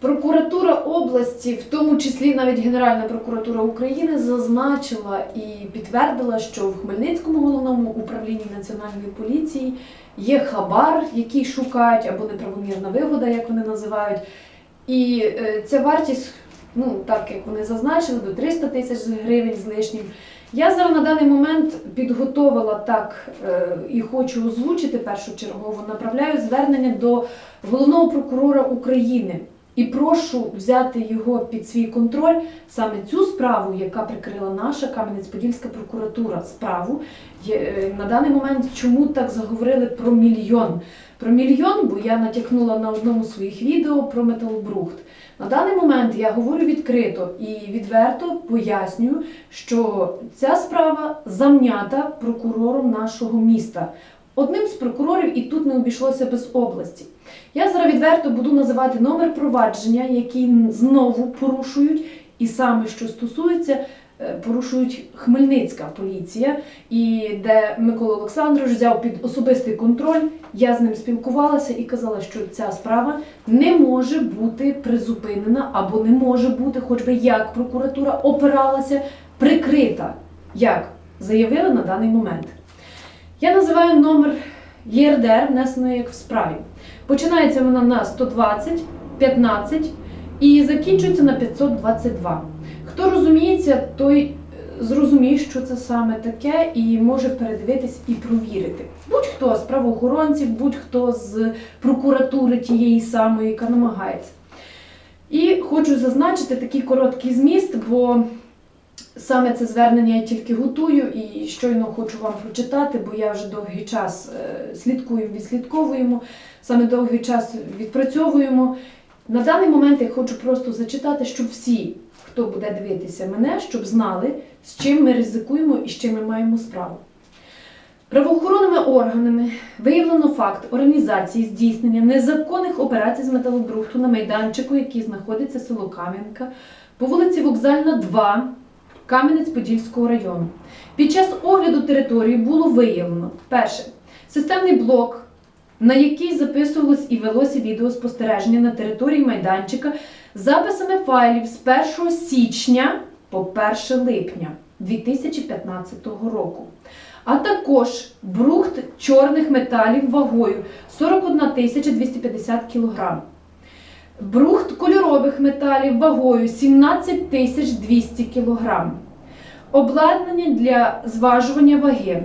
Прокуратура області, в тому числі навіть Генеральна прокуратура України, зазначила і підтвердила, що в Хмельницькому головному управлінні національної поліції є хабар, який шукають, або неправомірна вигода, як вони називають. І е, ця вартість, ну так як вони зазначили, до 300 тисяч гривень з лишнім. Я зараз на даний момент підготовила так е, і хочу озвучити першочергово, направляю звернення до головного прокурора України і прошу взяти його під свій контроль саме цю справу, яка прикрила наша Кам'янець-Подільська прокуратура. Справу е, на даний момент чому так заговорили про мільйон? Про мільйон, бо я натякнула на одному з своїх відео про металобрухт. На даний момент я говорю відкрито і відверто пояснюю, що ця справа замнята прокурором нашого міста. Одним з прокурорів і тут не обійшлося без області. Я зараз відверто буду називати номер провадження, який знову порушують, і саме що стосується, е, порушують Хмельницька поліція, і де Микола Олександрович взяв під особистий контроль. Я з ним спілкувалася і казала, що ця справа не може бути призупинена або не може бути, хоч би як прокуратура опиралася, прикрита, як заявили на даний момент. Я називаю номер ЄРДР, внесеної як в справі. Починається вона на 120, 15 і закінчується на 522. Хто розуміється, той е, зрозуміє, що це саме таке, і може передивитись і провірити. Будь-хто з правоохоронців, будь-хто з прокуратури тієї самої, яка намагається. І хочу зазначити такий короткий зміст, бо саме це звернення я тільки готую і щойно хочу вам прочитати, бо я вже довгий час е, слідкую, відслідковуємо, саме довгий час відпрацьовуємо. На даний момент я хочу просто зачитати, щоб всі, хто буде дивитися мене, щоб знали, з чим ми ризикуємо і з чим ми маємо справу. Правоохоронними органами виявлено факт організації здійснення незаконних операцій з металобрухту на майданчику, який знаходиться село Кам'янка, по вулиці Вокзальна, 2, Кам'янець-Подільського району. Під час огляду території було виявлено перше системний блок, на який записувалось і велося відеоспостереження на території майданчика з записами файлів з 1 січня по 1 липня 2015 року. А також брухт чорних металів вагою 41 250 кг. Брухт кольорових металів вагою 17 200 кг. Обладнання для зважування ваги,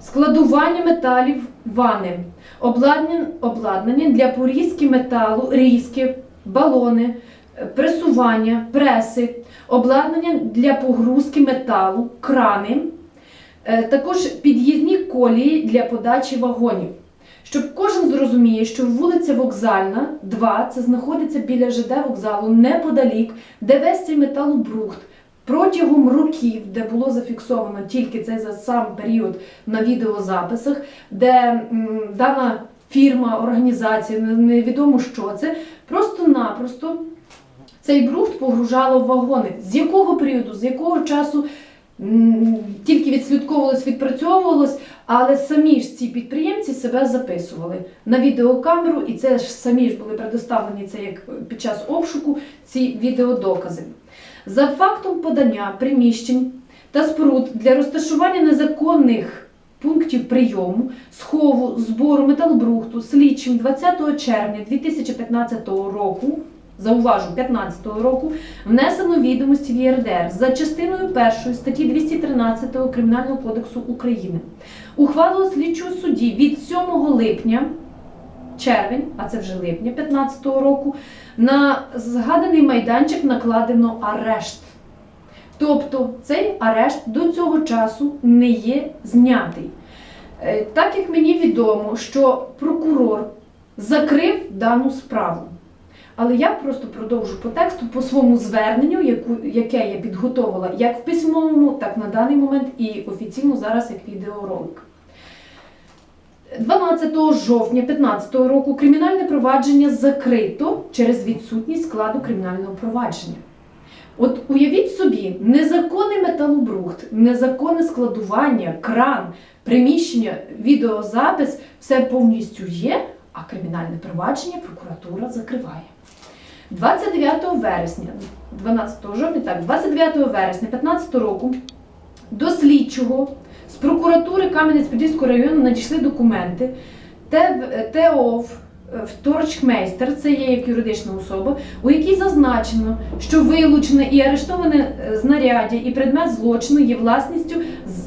складування металів вани, обладнання, для порізки металу, різки, балони, е, пресування, преси, обладнання для погрузки металу, крани, е, також під'їзні колії для подачі вагонів. Щоб кожен зрозуміє, що вулиця Вокзальна, 2, це знаходиться біля ЖД вокзалу неподалік, де весь цей металобрухт протягом років, де було зафіксовано тільки цей за сам період на відеозаписах, де м, дана фірма, організація, не- невідомо що це, просто-напросто цей брухт погружало в вагони. З якого періоду, з якого часу тільки відслідковувалось, відпрацьовувалось, але самі ж ці підприємці себе записували на відеокамеру, і це ж самі ж були предоставлені це як під час обшуку ці відеодокази. За фактом подання приміщень та споруд для розташування незаконних пунктів прийому, схову, збору металобрухту слідчим 20 червня 2015 року. Зауважу, 15 року внесено відомості в ЄРДР за частиною 1 статті 213 Кримінального кодексу України. Ухвалою слідчого судді від 7 липня, червень, а це вже липня 15 року, на згаданий майданчик накладено арешт. Тобто цей арешт до цього часу не є знятий. Е, Так як мені відомо, що прокурор закрив дану справу. Але я просто продовжу по тексту по своєму зверненню, яку, яке я підготовила як в письмовому, так на даний момент і офіційно зараз як відеоролик. 12 жовтня 2015 року кримінальне провадження закрито через відсутність складу кримінального провадження. От уявіть собі, незаконний металобрухт, незаконне складування, кран, приміщення, відеозапис все повністю є, а кримінальне провадження прокуратура закриває. 29 вересня, 12 жовтня, так, 29 вересня 15 року до слідчого з прокуратури Кам'янець-Подільського району надійшли документи. ТОВ е, Вторчмейстер, це є як юридична особа, у якій зазначено, що вилучене і арештоване е, знаряддя і предмет злочину є власністю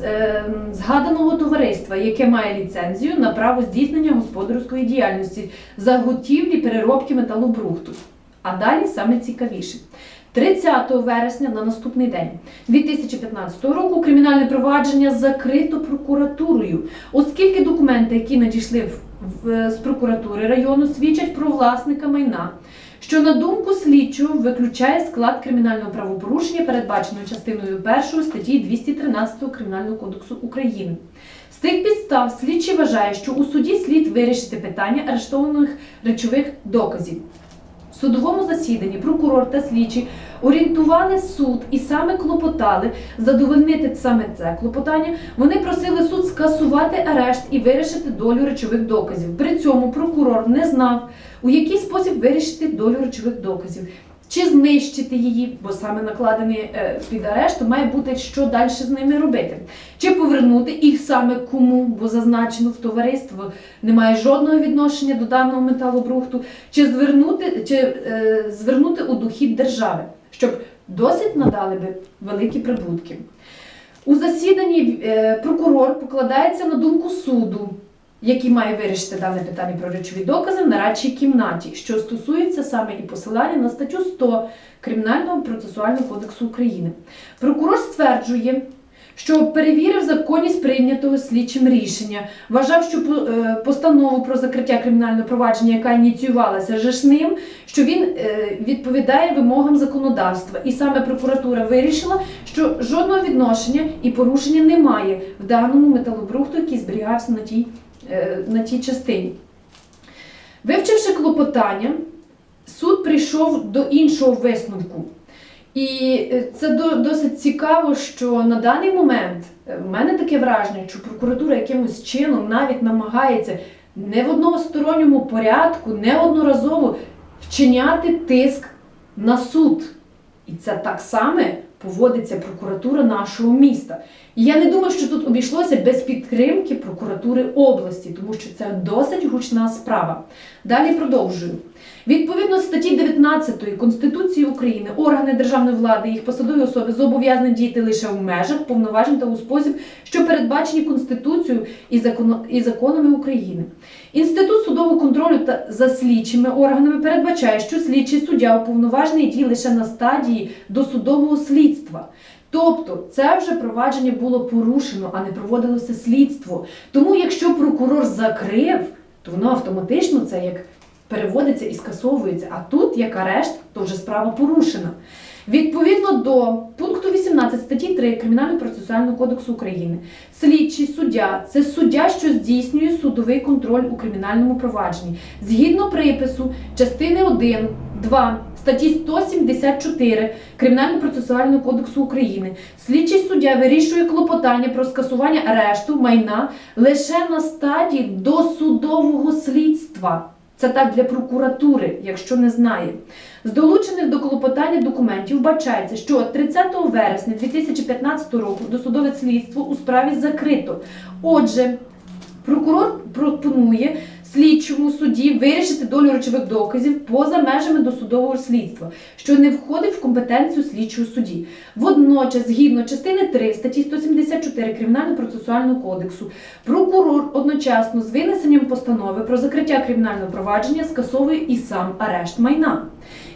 е, згаданого товариства, яке має ліцензію на право здійснення господарської діяльності, заготівлі переробки металобрухту. А далі саме цікавіше. 30 вересня на наступний день 2015 року кримінальне провадження закрито прокуратурою, оскільки документи, які надійшли в, в- з прокуратури району, свідчать про власника майна, що на думку слідчого виключає склад кримінального правопорушення, передбаченого частиною 1 статті 213 Кримінального кодексу України. З тих підстав слідчий вважає, що у суді слід вирішити питання арештованих речових доказів. Судовому засіданні прокурор та слідчі орієнтували суд і саме клопотали задовольнити саме це клопотання. Вони просили суд скасувати арешт і вирішити долю речових доказів. При цьому прокурор не знав, у який спосіб вирішити долю речових доказів. Чи знищити її, бо саме накладений е, під арешт, має бути що далі з ними робити. Чи повернути їх саме кому, бо зазначено в товариство немає жодного відношення до даного металобрухту, чи звернути, чи е, звернути у дохід держави, щоб досить надали би великі прибутки. У засіданні е, прокурор покладається на думку суду, який має вирішити дане питання про речові докази в нарадчій кімнаті, що стосується саме і посилання на статтю 100 Кримінального процесуального кодексу України. Прокурор стверджує, що перевірив законність прийнятого слідчим рішення, вважав, що е, постанову про закриття кримінального провадження, яка ініціювалася же ним, що він е, відповідає вимогам законодавства. І саме прокуратура вирішила, що жодного відношення і порушення немає в даному металобрухту, який зберігався на тій, на тій частині. Вивчивши клопотання, суд прийшов до іншого висновку. І е, це досить цікаво, що на даний момент е, в мене таке враження, що прокуратура якимось чином навіть намагається не в односторонньому порядку, неодноразово вчиняти тиск на суд. І це так саме поводиться прокуратура нашого міста. І я не думаю, що тут обійшлося без підтримки прокуратури області, тому що це досить гучна справа. Далі продовжую. Відповідно статті 19 Конституції України, органи державної влади, їх посадові особи зобов'язані діяти лише в межах повноважень та у спосіб, що передбачені Конституцією і, законо- і законами України. Інститут судового контролю та за слідчими органами передбачає, що слідчий суддя уповноважений діє лише на стадії досудового слідства. Тобто це вже провадження було порушено, а не проводилося слідство. Тому, якщо прокурор закрив, то воно автоматично це як переводиться і скасовується. А тут, як арешт, то вже справа порушена. Відповідно до пункту 18 статті 3 Кримінального процесуального кодексу України, слідчий суддя це суддя, що здійснює судовий контроль у кримінальному провадженні. Згідно припису частини 1, 2 статті 174 Кримінального процесуального кодексу України, слідчий суддя вирішує клопотання про скасування арешту майна лише на стадії досудового слідства. Це так для прокуратури, якщо не знає. З долучених до клопотання документів вбачається, що 30 вересня 2015 року досудове слідство у справі закрито. Отже, прокурор пропонує слідчому суді вирішити долю речових доказів поза межами досудового слідства, що не входить в компетенцію слідчого судді. Водночас, згідно частини 3 статті 174 Кримінального процесуального кодексу, прокурор одночасно з винесенням постанови про закриття кримінального провадження скасовує і сам арешт майна,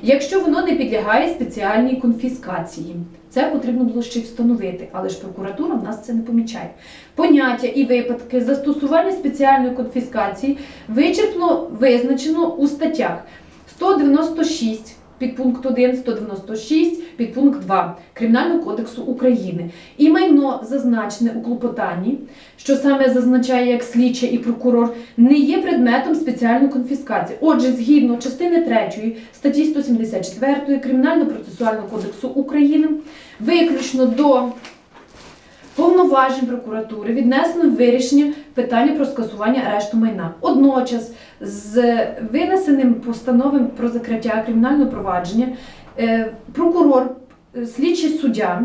якщо воно не підлягає спеціальній конфіскації. Це потрібно було ще й встановити, але ж прокуратура в нас це не помічає. Поняття і випадки застосування спеціальної конфіскації вичерпно визначено у статтях 196 підпункт 1, 196 підпункт 2 Кримінального кодексу України. І майно зазначене у клопотанні, що саме зазначає як слідча і прокурор, не є предметом спеціальної конфіскації. Отже, згідно частини 3 статті 174 Кримінального процесуального кодексу України, виключно до повноважень прокуратури віднесено вирішення питання про скасування арешту майна. Одночас з винесеним постановом про закриття кримінального провадження е, прокурор, е, слідчий суддя,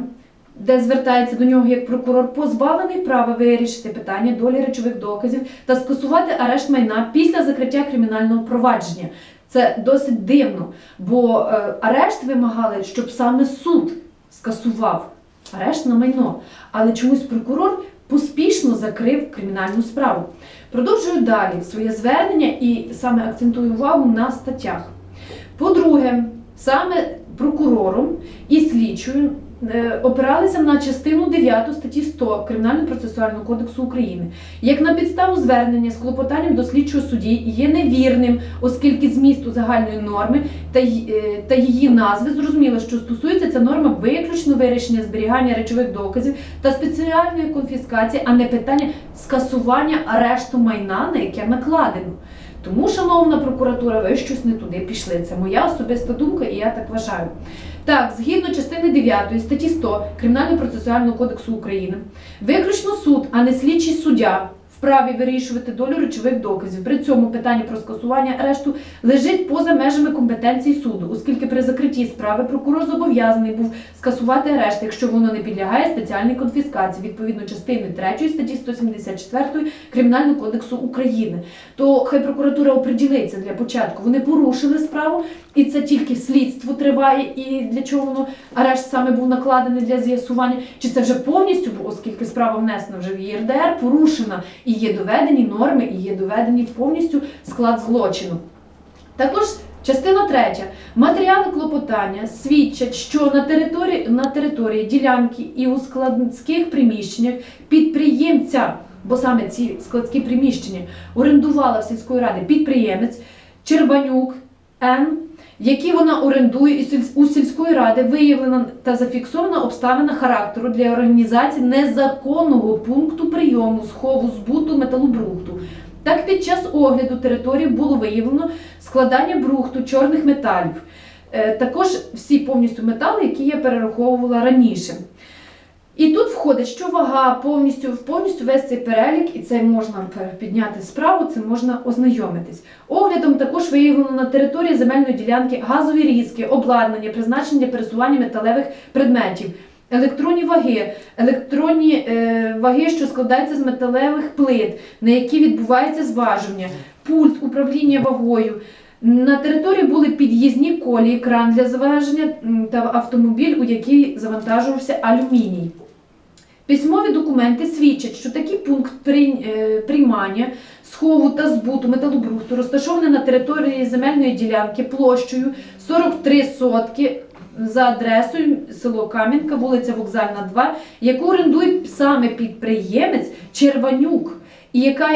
де звертається до нього як прокурор, позбавлений права вирішити питання долі речових доказів та скасувати арешт майна після закриття кримінального провадження. Це досить дивно, бо е, арешт вимагали, щоб саме суд скасував арешт на майно. Але чомусь прокурор поспішно закрив кримінальну справу. Продовжую далі своє звернення і саме акцентую увагу на статтях. По-друге, саме прокурором і слідчою опиралися на частину 9 статті 100 Кримінально-процесуального кодексу України, як на підставу звернення з клопотанням до слідчого судді є невірним, оскільки змісту загальної норми е, та її назви зрозуміло, що стосується ця норма виключно вирішення зберігання речових доказів та спеціальної конфіскації, а не питання скасування арешту майна, на яке накладено. Тому, шановна прокуратура, ви щось не туди пішли. Це моя особиста думка, і я так вважаю. Так, згідно частини 9 статті 100 Кримінально-процесуального кодексу України, виключно суд, а не слідчий суддя, вправі вирішувати долю речових доказів. При цьому питання про скасування арешту лежить поза межами компетенції суду, оскільки при закритті справи прокурор зобов'язаний був скасувати арешт, якщо воно не підлягає спеціальній конфіскації відповідно частини 3 статті 174 Кримінального кодексу України. То хай прокуратура оприділиться для початку. Вони порушили справу, і це тільки слідство триває. І для чого воно арешт саме був накладений для з'ясування? Чи це вже повністю, оскільки справа внесена вже в ЄРДР, порушена і є доведені норми, і є доведені повністю склад злочину. Також частина третя. Матеріали клопотання свідчать, що на території, на території ділянки і у складських приміщеннях підприємця, бо саме ці складські приміщення орендувала сільської ради підприємець Черванюк Н, які вона орендує, і у сільської ради виявлена та зафіксована обставина характеру для організації незаконного пункту прийому схову збуту металобрухту. Так, під час огляду території було виявлено складання брухту чорних металів. Е, Також всі повністю метали, які я перераховувала раніше. І тут входить, що вага повністю, повністю весь цей перелік, і це можна підняти справу, це можна ознайомитись. Оглядом також виявлено на території земельної ділянки газові різки, обладнання, призначення пересування металевих предметів, електронні ваги, електронні е, ваги, що складаються з металевих плит, на які відбувається зважування, пульт управління вагою. На території були під'їзні колії, кран для зваження та автомобіль, у який завантажувався алюміній. Письмові документи свідчать, що такий пункт е, приймання, схову та збуту металобрухту розташований на території земельної ділянки площею 43 сотки за адресою село Кам'янка, вулиця Вокзальна, 2, яку орендує саме підприємець Черванюк, і яка,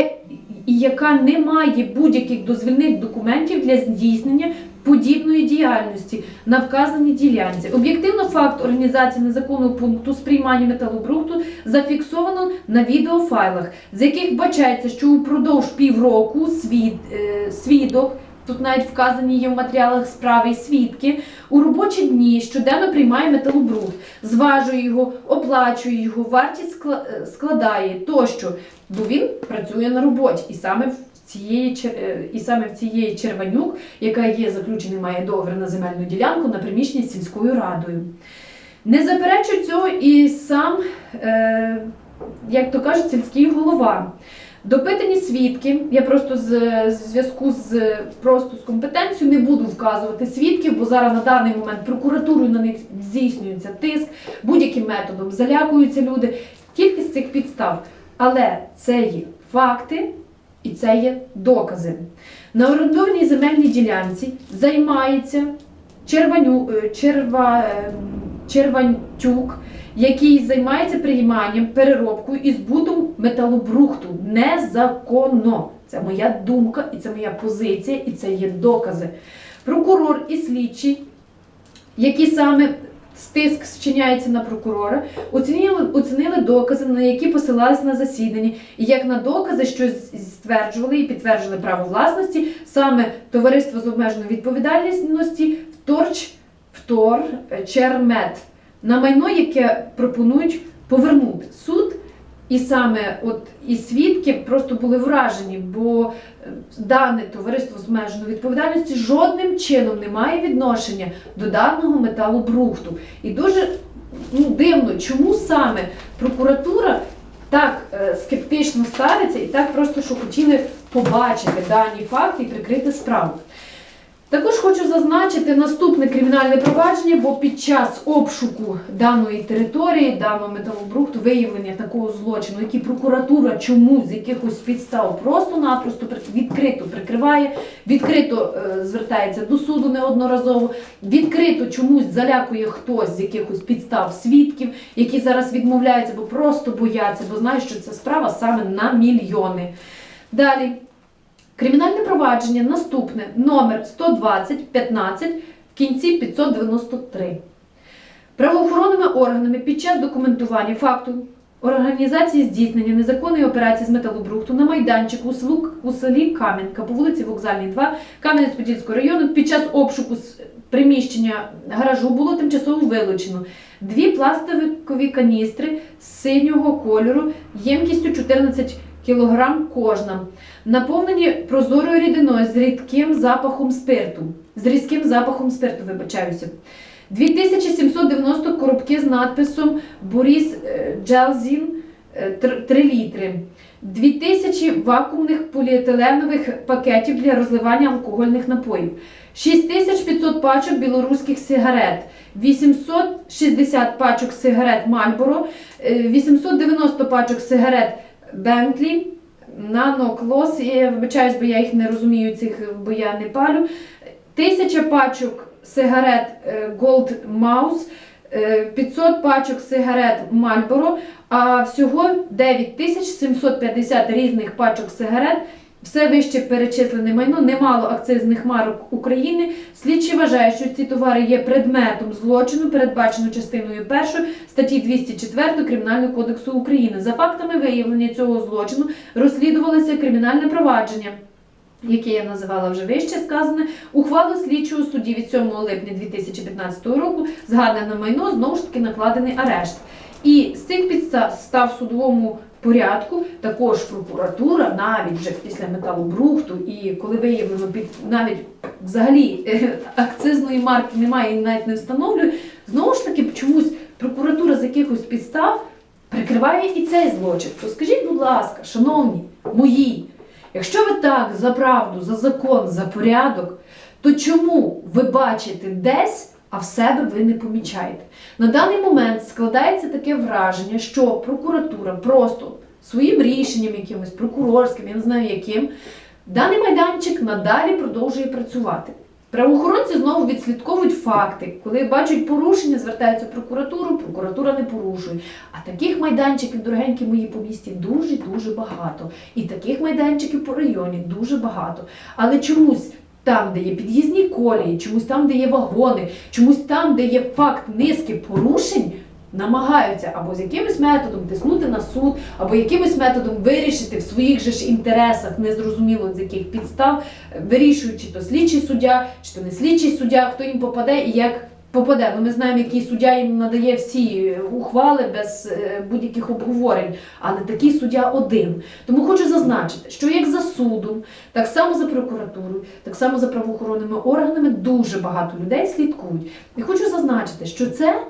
і яка не має будь-яких дозвільних документів для здійснення подібної діяльності на вказаній ділянці. Об'єктивно факт організації незаконного пункту сприймання металобрухту зафіксовано на відеофайлах, з яких бачається, що упродовж півроку свід, е, свідок. Тут навіть вказані є в матеріалах справи і свідки. У робочі дні щоденно приймає металобрухт, зважує його, оплачує його, вартість е, складає тощо, бо він працює на роботі. І саме в цієї е, і саме в цієї Черванюк, яка є заключений, має договір на земельну ділянку на приміщенні з сільською радою. Не заперечує цього і сам, е, як то кажуть, сільський голова. Допитані свідки, я просто з зв'язку з просто з компетенцією не буду вказувати свідків, бо зараз на даний момент прокуратурою на них здійснюється тиск, будь-яким методом залякуються люди, тільки з цих підстав. Але це є факти і це є докази. На орендованій земельній ділянці займається Черваню, е, черва, е, Червантюк, який займається прийманням, переробкою і збутом металобрухту незаконно. Це моя думка, і це моя позиція, і це є докази. Прокурор і слідчий, які саме стиск вчиняється на прокурора, оцінили, оцінили докази, на які посилались на засіданні, і як на докази, що стверджували і підтверджували право власності, саме товариство з обмеженою відповідальністю вторч, втор, е, на майно, яке пропонують повернути. Суд. І саме от і свідки просто були вражені, бо е, дане товариство з обмеженою відповідальності жодним чином не має відношення до даного металобрухту. І дуже ну, дивно, чому саме прокуратура так е, скептично ставиться і так просто що хотіли побачити дані факти і прикрити справу. Також хочу зазначити наступне кримінальне провадження, бо під час обшуку даної території, даного металобрухту, виявлення такого злочину, який прокуратура чомусь з якихось підстав просто-напросто відкрито прикриває, відкрито е, звертається до суду неодноразово, відкрито чомусь залякує хтось з якихось підстав свідків, які зараз відмовляються, бо просто бояться, бо знають, що ця справа саме на мільйони. Далі. Кримінальне провадження наступне. Номер 120 15 в кінці 593. Правоохоронними органами під час документування факту організації здійснення незаконної операції з металобрухту на майданчику у, селі Кам'янка по вулиці Вокзальній, 2 Кам'янець-Подільського району. Під час обшуку приміщення гаражу було тимчасово вилучено дві пластикові каністри синього кольору ємкістю 14 кг кожна наповнені прозорою рідиною з рідким запахом спирту. З різким запахом спирту, вибачаюся. 2790 коробки з надписом Борис е, Джелзін е, 3 літри. 2000 вакуумних поліетиленових пакетів для розливання алкогольних напоїв. 6500 пачок білоруських сигарет, 860 пачок сигарет Мальборо, 890 пачок сигарет Бентлі, Nano Клос, я вибачаюсь, бо я їх не розумію, цих, бо я не палю. Тисяча пачок сигарет е, Gold Mouse, е, 500 пачок сигарет Marlboro, а всього 9750 різних пачок сигарет. Все вище перечислене майно, немало акцизних марок України. Слідчі вважають, що ці товари є предметом злочину, передбачено частиною 1 статті 204 Кримінального кодексу України. За фактами виявлення цього злочину розслідувалося кримінальне провадження. Яке я називала вже вище сказане, ухвалу слідчого судді від 7 липня 2015 року згадане майно знову ж таки накладений арешт. І з цих підстав судовому порядку також прокуратура, навіть вже після металобрухту, і коли виявлено під навіть взагалі е, акцизної марки немає і навіть не встановлює, знову ж таки чомусь прокуратура з якихось підстав прикриває і цей злочин. То скажіть, будь ласка, шановні мої, якщо ви так за правду, за закон, за порядок, то чому ви бачите десь, а в себе ви не помічаєте? На даний момент складається таке враження, що прокуратура просто своїм рішенням якимось прокурорським, я не знаю яким, даний майданчик надалі продовжує працювати. Правоохоронці знову відслідковують факти. Коли бачать порушення, звертаються в прокуратуру, прокуратура не порушує. А таких майданчиків, дорогенькі мої по місті, дуже дуже багато. І таких майданчиків по районі дуже багато. Але чомусь там, де є під'їзні колії, чомусь там, де є вагони, чомусь там, де є факт низки порушень, намагаються або з якимось методом тиснути на суд, або якимось методом вирішити в своїх же ж інтересах, незрозуміло з яких підстав, вирішуючи то слідчий суддя, чи то не слідчий суддя, хто їм попаде і як попаде. Ну, ми знаємо, який суддя їм надає всі е, ухвали без е, будь-яких обговорень, але такий суддя один. Тому хочу зазначити, що як за судом, так само за прокуратурою, так само за правоохоронними органами дуже багато людей слідкують. І хочу зазначити, що це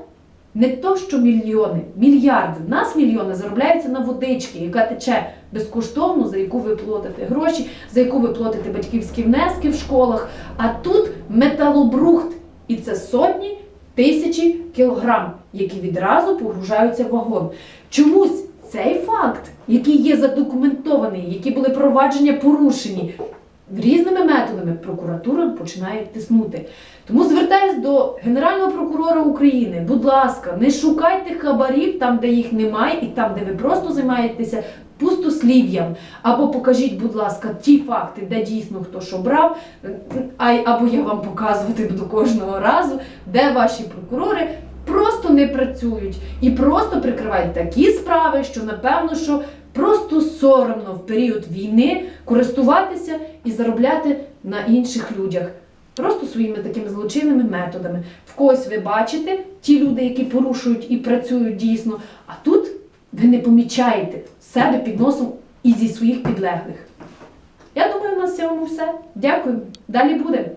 не то, що мільйони, мільярди. В нас мільйони заробляються на водички, яка тече безкоштовно, за яку ви платите гроші, за яку ви платите батьківські внески в школах. А тут металобрухт, і це сотні тисячі кілограм, які відразу погружаються в вагон. Чомусь цей факт, який є задокументований, які були провадження порушені, різними методами прокуратура починає тиснути. Тому звертаюсь до Генерального прокурора України, будь ласка, не шукайте хабарів там, де їх немає, і там, де ви просто займаєтеся пустослів'ям. Або покажіть, будь ласка, ті факти, де дійсно хто що брав, або я вам показувати буду кожного разу, де ваші прокурори. Просто не працюють і просто прикривають такі справи, що напевно, що просто соромно в період війни користуватися і заробляти на інших людях. Просто своїми такими злочинними методами. В когось ви бачите ті люди, які порушують і працюють дійсно, а тут ви не помічаєте себе під носом і зі своїх підлеглих. Я думаю, у нас в цьому все. Дякую. Далі буде.